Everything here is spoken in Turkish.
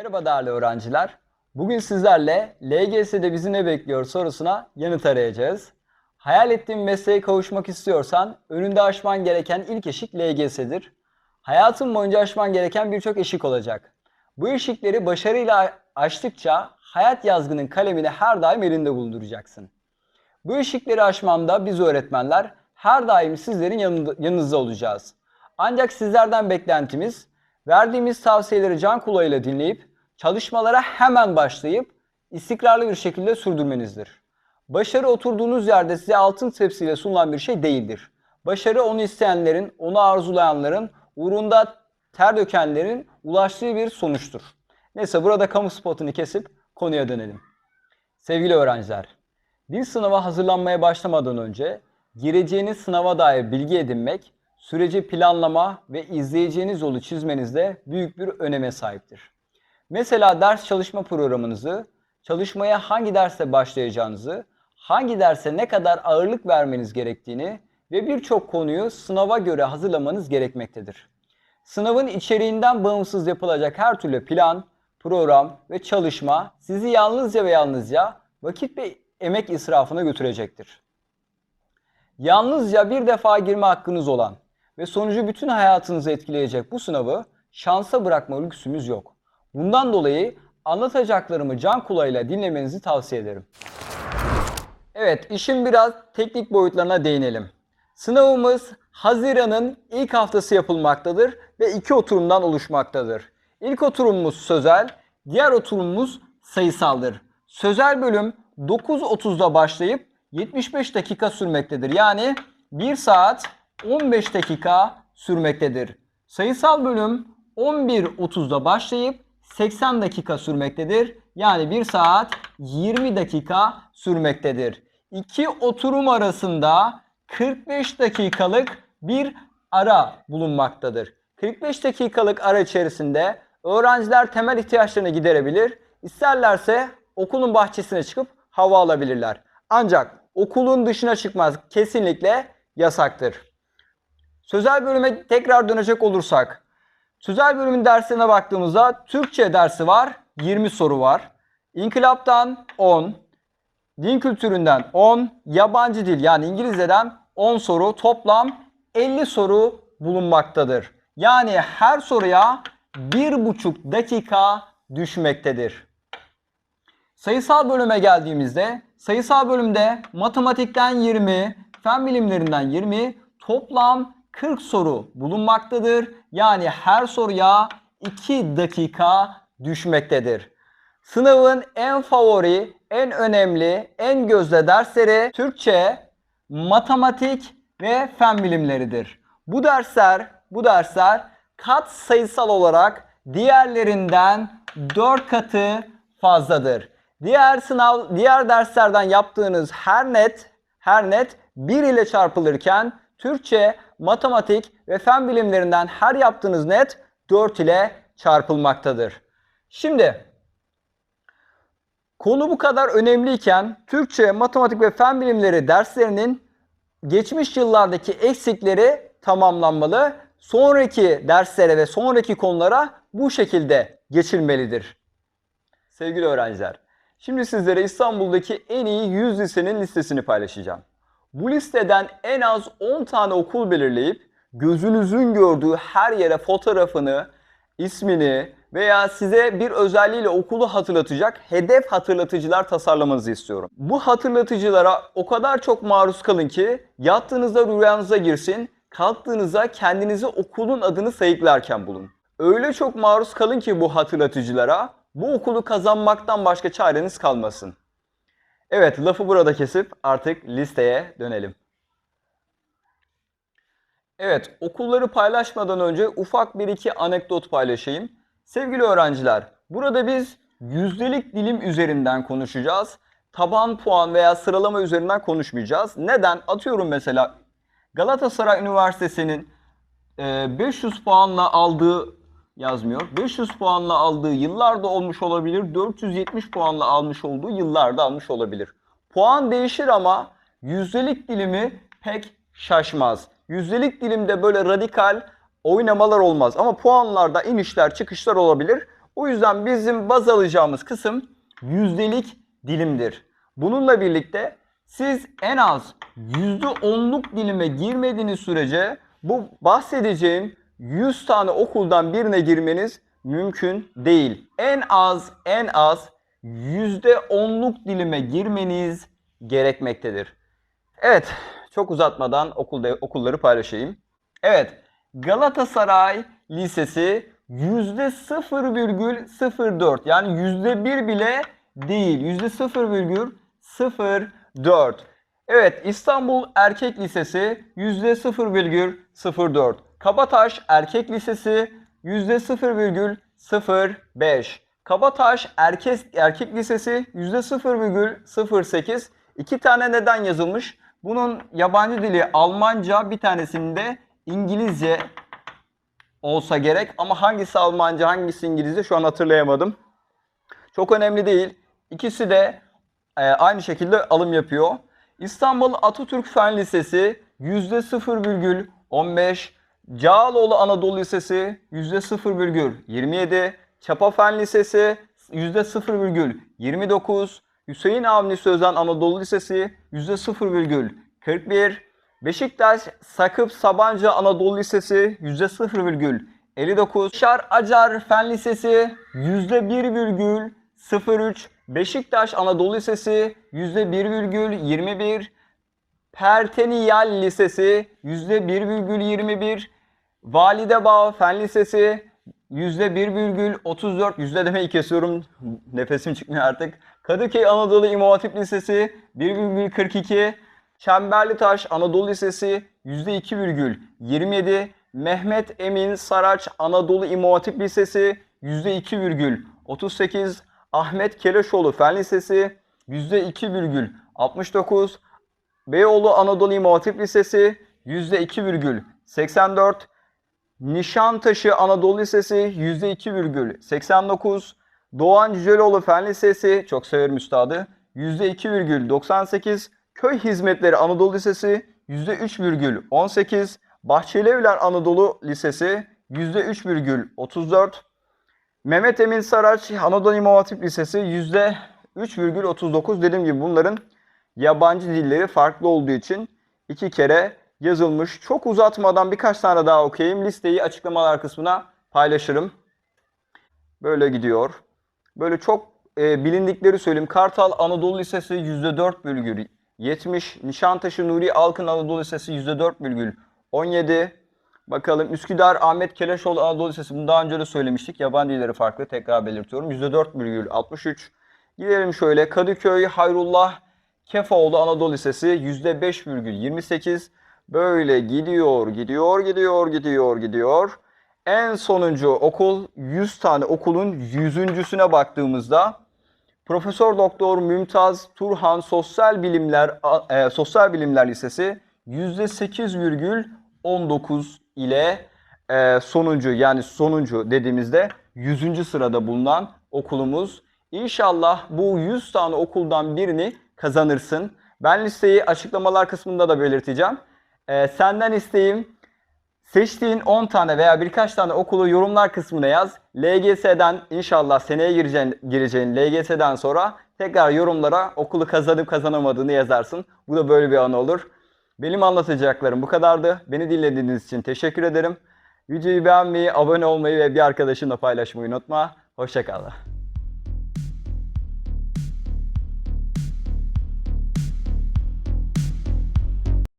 Merhaba değerli öğrenciler. Bugün sizlerle LGS'de bizi ne bekliyor sorusuna yanıt arayacağız. Hayal ettiğin mesleğe kavuşmak istiyorsan önünde aşman gereken ilk eşik LGS'dir. Hayatın boyunca aşman gereken birçok eşik olacak. Bu eşikleri başarıyla aştıkça hayat yazgının kalemini her daim elinde bulunduracaksın. Bu eşikleri aşmamda biz öğretmenler her daim sizlerin yanınızda olacağız. Ancak sizlerden beklentimiz verdiğimiz tavsiyeleri can kulağıyla dinleyip çalışmalara hemen başlayıp istikrarlı bir şekilde sürdürmenizdir. Başarı oturduğunuz yerde size altın tepsiyle sunulan bir şey değildir. Başarı onu isteyenlerin, onu arzulayanların, uğrunda ter dökenlerin ulaştığı bir sonuçtur. Neyse burada kamu spotunu kesip konuya dönelim. Sevgili öğrenciler, bir sınava hazırlanmaya başlamadan önce gireceğiniz sınava dair bilgi edinmek, süreci planlama ve izleyeceğiniz yolu çizmenizde büyük bir öneme sahiptir. Mesela ders çalışma programınızı, çalışmaya hangi derste başlayacağınızı, hangi derse ne kadar ağırlık vermeniz gerektiğini ve birçok konuyu sınava göre hazırlamanız gerekmektedir. Sınavın içeriğinden bağımsız yapılacak her türlü plan, program ve çalışma sizi yalnızca ve yalnızca vakit ve emek israfına götürecektir. Yalnızca bir defa girme hakkınız olan ve sonucu bütün hayatınızı etkileyecek bu sınavı şansa bırakma lüksümüz yok. Bundan dolayı anlatacaklarımı can kulağıyla dinlemenizi tavsiye ederim. Evet, işin biraz teknik boyutlarına değinelim. Sınavımız Haziran'ın ilk haftası yapılmaktadır ve iki oturumdan oluşmaktadır. İlk oturumumuz sözel, diğer oturumumuz sayısaldır. Sözel bölüm 9.30'da başlayıp 75 dakika sürmektedir. Yani 1 saat 15 dakika sürmektedir. Sayısal bölüm 11.30'da başlayıp 80 dakika sürmektedir. Yani 1 saat 20 dakika sürmektedir. İki oturum arasında 45 dakikalık bir ara bulunmaktadır. 45 dakikalık ara içerisinde öğrenciler temel ihtiyaçlarını giderebilir. İsterlerse okulun bahçesine çıkıp hava alabilirler. Ancak okulun dışına çıkmaz kesinlikle yasaktır. Sözel bölüme tekrar dönecek olursak, sözel bölümün derslerine baktığımızda Türkçe dersi var, 20 soru var. İnkılaptan 10, din kültüründen 10, yabancı dil yani İngilizceden 10 soru, toplam 50 soru bulunmaktadır. Yani her soruya 1,5 dakika düşmektedir. Sayısal bölüme geldiğimizde sayısal bölümde matematikten 20, fen bilimlerinden 20, toplam 40 soru bulunmaktadır. Yani her soruya 2 dakika düşmektedir. Sınavın en favori, en önemli, en gözde dersleri Türkçe, matematik ve fen bilimleridir. Bu dersler, bu dersler kat sayısal olarak diğerlerinden 4 katı fazladır. Diğer sınav, diğer derslerden yaptığınız her net, her net 1 ile çarpılırken Türkçe, matematik ve fen bilimlerinden her yaptığınız net 4 ile çarpılmaktadır. Şimdi konu bu kadar önemliyken Türkçe, matematik ve fen bilimleri derslerinin geçmiş yıllardaki eksikleri tamamlanmalı. Sonraki derslere ve sonraki konulara bu şekilde geçilmelidir. Sevgili öğrenciler, şimdi sizlere İstanbul'daki en iyi 100 lisenin listesini paylaşacağım. Bu listeden en az 10 tane okul belirleyip gözünüzün gördüğü her yere fotoğrafını, ismini veya size bir özelliğiyle okulu hatırlatacak hedef hatırlatıcılar tasarlamanızı istiyorum. Bu hatırlatıcılara o kadar çok maruz kalın ki yattığınızda rüyanıza girsin, kalktığınızda kendinizi okulun adını sayıklarken bulun. Öyle çok maruz kalın ki bu hatırlatıcılara bu okulu kazanmaktan başka çareniz kalmasın. Evet lafı burada kesip artık listeye dönelim. Evet okulları paylaşmadan önce ufak bir iki anekdot paylaşayım. Sevgili öğrenciler burada biz yüzdelik dilim üzerinden konuşacağız. Taban puan veya sıralama üzerinden konuşmayacağız. Neden? Atıyorum mesela Galatasaray Üniversitesi'nin 500 puanla aldığı yazmıyor. 500 puanla aldığı yıllarda olmuş olabilir. 470 puanla almış olduğu yıllarda almış olabilir. Puan değişir ama yüzdelik dilimi pek şaşmaz. Yüzdelik dilimde böyle radikal oynamalar olmaz. Ama puanlarda inişler çıkışlar olabilir. O yüzden bizim baz alacağımız kısım yüzdelik dilimdir. Bununla birlikte siz en az %10'luk dilime girmediğiniz sürece bu bahsedeceğim 100 tane okuldan birine girmeniz mümkün değil. En az en az %10'luk dilime girmeniz gerekmektedir. Evet, çok uzatmadan okulda okulları paylaşayım. Evet, Galatasaray Lisesi %0,04 yani %1 bile değil. %0,04. Evet, İstanbul Erkek Lisesi %0,04. Kabataş Erkek Lisesi %0,05. Kabataş Erkek, Erkek Lisesi %0,08. İki tane neden yazılmış? Bunun yabancı dili Almanca, bir tanesinde İngilizce olsa gerek. Ama hangisi Almanca, hangisi İngilizce şu an hatırlayamadım. Çok önemli değil. İkisi de e, aynı şekilde alım yapıyor. İstanbul Atatürk Fen Lisesi %0,15. Cağaloğlu Anadolu Lisesi %0,27. Çapa Fen Lisesi %0,29. Hüseyin Avni Sözen Anadolu Lisesi %0,41. Beşiktaş Sakıp Sabancı Anadolu Lisesi %0,59. Şar Acar Fen Lisesi %1,03. Beşiktaş Anadolu Lisesi %1,21. Perteniyal Lisesi %1,21. Validebağ Fen Lisesi %1,34. Yüzde demeyi kesiyorum. Nefesim çıkmıyor artık. Kadıköy Anadolu İmam Hatip Lisesi 1,42. Çemberlitaş Anadolu Lisesi %2,27. Mehmet Emin Saraç Anadolu İmam Hatip Lisesi %2,38. Ahmet Keleşoğlu Fen Lisesi %2,69. Beyoğlu Anadolu İmam Hatip Lisesi %2,84. Nişantaşı Anadolu Lisesi %2,89. Doğan Cüceloğlu Fen Lisesi, çok severim üstadı, %2,98. Köy Hizmetleri Anadolu Lisesi %3,18. Bahçelievler Anadolu Lisesi %3,34. Mehmet Emin Saraç Anadolu İmam Hatip Lisesi %3,39. Dediğim gibi bunların yabancı dilleri farklı olduğu için iki kere yazılmış. Çok uzatmadan birkaç tane daha okuyayım. Listeyi açıklamalar kısmına paylaşırım. Böyle gidiyor. Böyle çok e, bilindikleri söyleyeyim. Kartal Anadolu Lisesi %4,70. Nişantaşı Nuri Alkın Anadolu Lisesi %4,17. Bakalım Üsküdar Ahmet Keleşoğlu Anadolu Lisesi. Bunu daha önce de söylemiştik. Yabancı dilleri farklı. Tekrar belirtiyorum. %4,63. Gidelim şöyle. Kadıköy Hayrullah Kefaoğlu Anadolu Lisesi %5,28. Böyle gidiyor, gidiyor, gidiyor, gidiyor, gidiyor. En sonuncu okul 100 tane okulun yüzüncüsüne baktığımızda Profesör Doktor Mümtaz Turhan Sosyal Bilimler e, Sosyal Bilimler Lisesi %8,19 ile e, sonuncu yani sonuncu dediğimizde 100. sırada bulunan okulumuz. İnşallah bu 100 tane okuldan birini kazanırsın. Ben listeyi açıklamalar kısmında da belirteceğim. Ee, senden isteğim seçtiğin 10 tane veya birkaç tane okulu yorumlar kısmına yaz. LGS'den inşallah seneye gireceğin, gireceğin LGS'den sonra tekrar yorumlara okulu kazanıp kazanamadığını yazarsın. Bu da böyle bir an olur. Benim anlatacaklarım bu kadardı. Beni dinlediğiniz için teşekkür ederim. Videoyu beğenmeyi, abone olmayı ve bir arkadaşınla paylaşmayı unutma. Hoşçakalın.